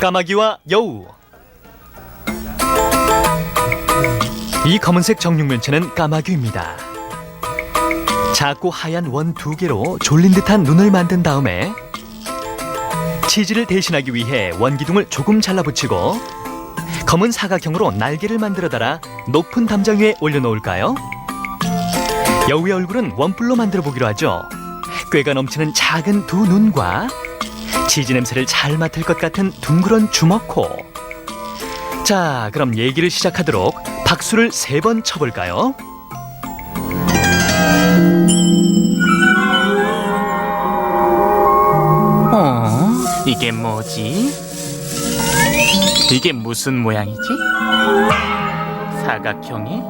까마귀와 여우 이 검은색 정육면체는 까마귀입니다. 작고 하얀 원 두 개로 졸린 듯한 눈을 만든 다음에 치즈를 대신하기 위해 원기둥을 조금 잘라붙이고 검은 사각형으로 날개를 만들어 달아 높은 담장 위에 올려놓을까요? 여우의 얼굴은 원뿔로 만들어 보기로 하죠. 꾀가 넘치는 작은 두 눈과 치즈 냄새를 잘 맡을 것 같은 둥그런 주먹코. 자, 그럼 얘기를 시작하도록 박수를 세 번 쳐볼까요? 어? 이게 뭐지? 이게 무슨 모양이지? 사각형이?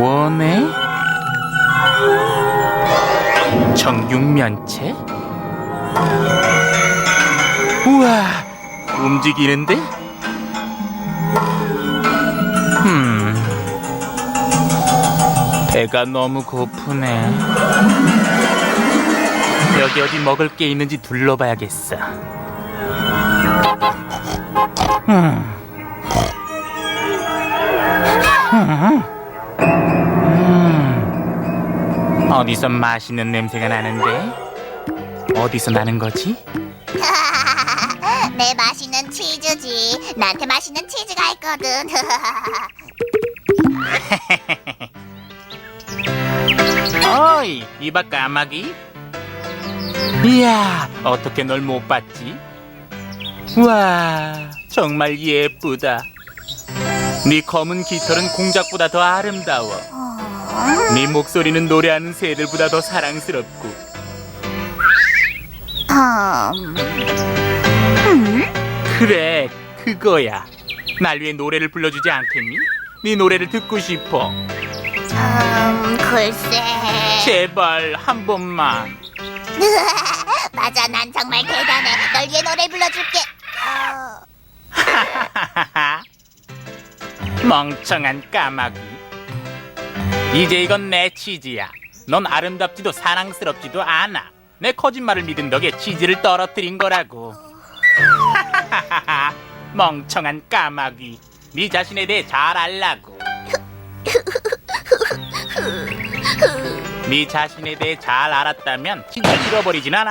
원에? 정육면체? 우와, 움직이는데? 음, 배가 너무 고프네. 여기 어디 먹을 게 있는지 둘러봐야겠어. 음. 음. 어디서 맛있는 냄새가 나는데? 어디서 나는 거지? 내 맛있는 치즈지. 나한테 맛있는 치즈가 있거든. 어이, 이봐 까마귀. 이야, 어떻게 널 못 봤지? 와, 정말 예쁘다. 네 검은 깃털은 공작보다 더 아름다워. 네 목소리는 노래하는 새들보다 더 사랑스럽고. 음, 그래, 그거야. 날 위해 노래를 불러주지 않겠니? 네 노래를 듣고 싶어. 음, 글쎄. 제발 한 번만. 맞아, 난 정말 대단해. 널 위해 노래 불러줄게. 어, 멍청한 까마귀. 이제 이건 내 치즈야. 넌 아름답지도 사랑스럽지도 않아. 내 거짓말을 믿은 덕에 치즈를 떨어뜨린 거라고. 멍청한 까마귀. 네 자신에 대해 잘 알라고. 네 자신에 대해 잘 알았다면 치즈를 잃어버리진 않아.